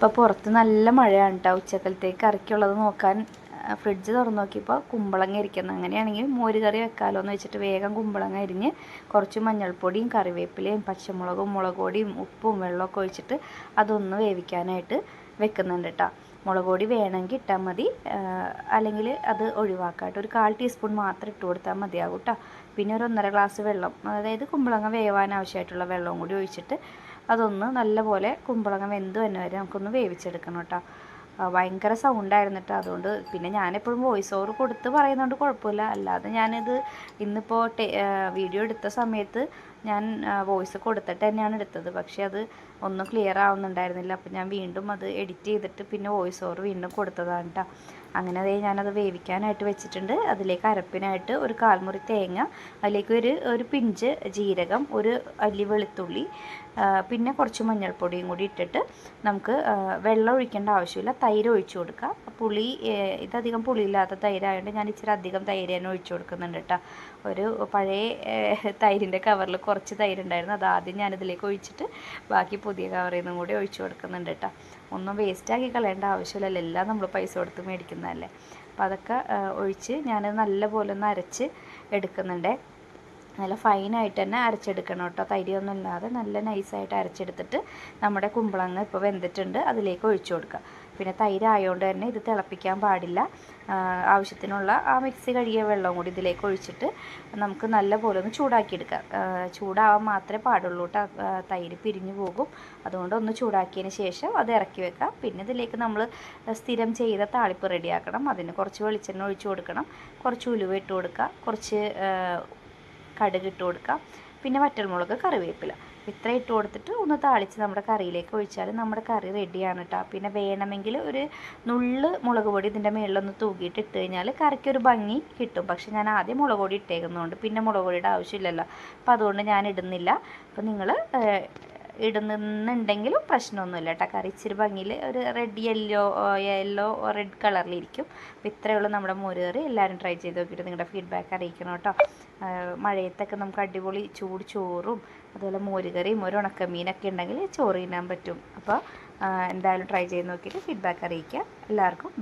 അപ്പോൾ പുറത്ത് നല്ല മഴയാണ് കേട്ടോ ഉച്ചക്കലത്തേക്ക് കറിക്കുള്ളത് നോക്കാൻ ഫ്രിഡ്ജ് തുറന്ന് നോക്കിയപ്പോൾ കുമ്പളങ്ങ ഇരിക്കുന്നത് അങ്ങനെയാണെങ്കിൽ മോര് കറി വെക്കാമല്ലോ എന്ന് വെച്ചിട്ട് വേഗം കുമ്പളങ്ങ അരിഞ്ഞ് കുറച്ച് മഞ്ഞൾപ്പൊടിയും കറിവേപ്പിലയും പച്ചമുളകും മുളക് പൊടിയും ഉപ്പും വെള്ളമൊക്കെ ഒഴിച്ചിട്ട് അതൊന്ന് വേവിക്കാനായിട്ട് വെക്കുന്നുണ്ട് കേട്ടോ മുളക് പൊടി വേണമെങ്കിൽ ഇട്ടാൽ മതി. അല്ലെങ്കിൽ അത് ഒഴിവാക്കാട്ടോ. ഒരു കാൽ ടീസ്പൂൺ മാത്രം ഇട്ട് കൊടുത്താൽ മതിയാകും കേട്ടോ പിന്നെ ഒരു ഒന്നര ഗ്ലാസ് വെള്ളം അതായത് കുമ്പളങ്ങ വേവാൻ ആവശ്യമായിട്ടുള്ള വെള്ളവും കൂടി ഒഴിച്ചിട്ട് അതൊന്ന് നല്ലപോലെ കുമ്പളങ്ങ വെന്ത് തന്നെ വരെ നമുക്കൊന്ന് വേവിച്ചെടുക്കണം കേട്ടോ. ഭയങ്കര സൗണ്ടായിരുന്നു കേട്ടോ അതുകൊണ്ട് പിന്നെ ഞാനെപ്പോഴും വോയിസ് ഓവർ കൊടുത്ത് പറയുന്നതുകൊണ്ട് കുഴപ്പമില്ല. അല്ലാതെ ഞാനിത് ഇന്നിപ്പോൾ വീഡിയോ എടുത്ത സമയത്ത് ഞാൻ വോയിസ് കൊടുത്തിട്ട് തന്നെയാണ് എടുത്തത്. പക്ഷേ അത് ഒന്നും ക്ലിയർ ആവുന്നുണ്ടായിരുന്നില്ല. അപ്പോൾ ഞാൻ വീണ്ടും അത് എഡിറ്റ് ചെയ്തിട്ട് പിന്നെ വോയിസ് ഓവർ വീണ്ടും കൊടുത്തതാണ് കേട്ടോ അങ്ങനെ അതേ ഞാനത് വേവിക്കാനായിട്ട് വെച്ചിട്ടുണ്ട്. അതിലേക്ക് അരപ്പിനായിട്ട് ഒരു കാൽമുറി തേങ്ങ അതിലേക്ക് ഒരു ഒരു പിഞ്ച് ജീരകം ഒരു അല്ലി വെളുത്തുള്ളി പിന്നെ കുറച്ച് മഞ്ഞൾപ്പൊടിയും കൂടി ഇട്ടിട്ട് നമുക്ക് വെള്ളം ഒഴിക്കേണ്ട ആവശ്യമില്ല. തൈര് ഒഴിച്ചു കൊടുക്കുക പുളി ഇതധികം പുളിയില്ലാത്ത തൈരായതുകൊണ്ട് ഞാൻ ഇച്ചിരി അധികം തൈര് തന്നെ ഒഴിച്ചു കൊടുക്കുന്നുണ്ട് കേട്ടോ ഒരു പഴയ തൈരിന്റെ കവറിൽ കുറച്ച് തൈരുണ്ടായിരുന്നു. അത് ആദ്യം ഞാനിതിലേക്ക് ഒഴിച്ചിട്ട് ബാക്കി പുതിയ കവറിൽ നിന്നും കൂടി ഒഴിച്ചു കൊടുക്കുന്നുണ്ട് കേട്ടോ ഒന്നും വേസ്റ്റാക്കി കളയേണ്ട ആവശ്യമില്ലല്ലോ. എല്ലാം നമ്മൾ പൈസ കൊടുത്ത് മേടിക്കുന്നതല്ലേ. അപ്പോൾ അതൊക്കെ ഒഴിച്ച് ഞാൻ നല്ലപോലെ ഒന്ന് അരച്ച് എടുക്കുന്നുണ്ട്. നല്ല ഫൈനായിട്ട് തന്നെ അരച്ചെടുക്കണം കേട്ടോ തൈരൊന്നും ഇല്ലാതെ നല്ല നൈസായിട്ട് അരച്ചെടുത്തിട്ട് നമ്മുടെ കുമ്പളങ്ങ ഇപ്പോൾ വെന്തിട്ടുണ്ട്. അതിലേക്ക് ഒഴിച്ചു കൊടുക്കുക പിന്നെ തൈര് ആയതുകൊണ്ട് തന്നെ ഇത് തിളപ്പിക്കാൻ പാടില്ല. ആവശ്യത്തിനുള്ള ആ മിക്സി കഴുകിയ വെള്ളം കൂടി ഇതിലേക്ക് ഒഴിച്ചിട്ട് നമുക്ക് നല്ല പോലെ ഒന്ന് ചൂടാക്കിയെടുക്കാം. ചൂടാവാൻ മാത്രമേ പാടുള്ളൂ കേട്ടോ തൈര് പിരിഞ്ഞു പോകും. അതുകൊണ്ട് ഒന്ന് ചൂടാക്കിയതിന് ശേഷം അത് ഇറക്കി വെക്കാം. പിന്നെ ഇതിലേക്ക് നമ്മൾ സ്ഥിരം ചെയ്ത താളിപ്പ് റെഡിയാക്കണം. അതിന് കുറച്ച് വെളിച്ചെണ്ണ ഒഴിച്ചു കൊടുക്കണം. കുറച്ച് ഉലുവ ഇട്ട് കൊടുക്കുക കുറച്ച് കടുക് ഇട്ട് കൊടുക്കാം. പിന്നെ വറ്റൽമുളക് കറിവേപ്പില. ഇത്ര ഇട്ട് കൊടുത്തിട്ട് ഒന്ന് താളിച്ച് നമ്മുടെ കറിയിലേക്ക് ഒഴിച്ചാൽ നമ്മുടെ കറി റെഡിയാണ് കേട്ടോ പിന്നെ വേണമെങ്കിൽ ഒരു നുള്ള് മുളക് പൊടി ഇതിന്റെ മുകളിലൊന്ന് തൂക്കിയിട്ട് ഇട്ട് കഴിഞ്ഞാൽ കറിക്കൊരു ഭംഗി കിട്ടും. പക്ഷേ ഞാൻ ആദ്യം മുളക് പൊടി ഇട്ടേക്കുന്നതുകൊണ്ട് പിന്നെ മുളക് പൊടിയുടെ ആവശ്യമില്ലല്ലോ. അപ്പോൾ അതുകൊണ്ട് ഞാൻ ഇടുന്നില്ല. അപ്പോൾ നിങ്ങൾ ഇടുന്നുണ്ടെങ്കിലും പ്രശ്നമൊന്നുമില്ല കേട്ടോ കറി ഇച്ചിരി ഭംഗിയിൽ ഒരു റെഡ് യെല്ലോ യെല്ലോ റെഡ് കളറിലിരിക്കും അപ്പോൾ ഇത്രയേ ഉള്ളൂ നമ്മുടെ മോര് കറി. എല്ലാവരും ട്രൈ ചെയ്ത് നോക്കിയിട്ട് നിങ്ങളുടെ ഫീഡ്ബാക്ക് അറിയിക്കണം കേട്ടോ മഴയത്തൊക്കെ നമുക്ക് അടിപൊളി ചൂട് ചോറും അതുപോലെ മോര് കറിയും ഒരു ഉണക്കമീനൊക്കെ ഉണ്ടെങ്കിൽ ചോറ് തിന്നാൻ പറ്റും. അപ്പോൾ എന്തായാലും ട്രൈ ചെയ്ത് നോക്കിയിട്ട് ഫീഡ്ബാക്ക് അറിയിക്കുക. എല്ലാവർക്കും